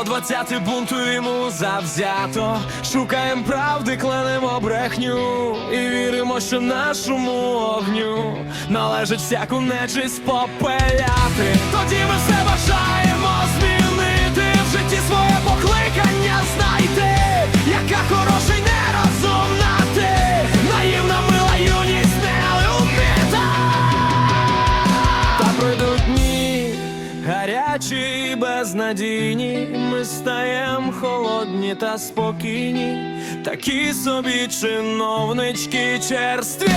120 бунтуємо завзято, шукаємо правди, кленемо брехню. І віримо, що нашому огню належить всяку нечисть попеляти. Тоді ми все бажаємо гарячі і безнадійні, ми стаєм холодні та спокійні, такі собі чиновнички черстві.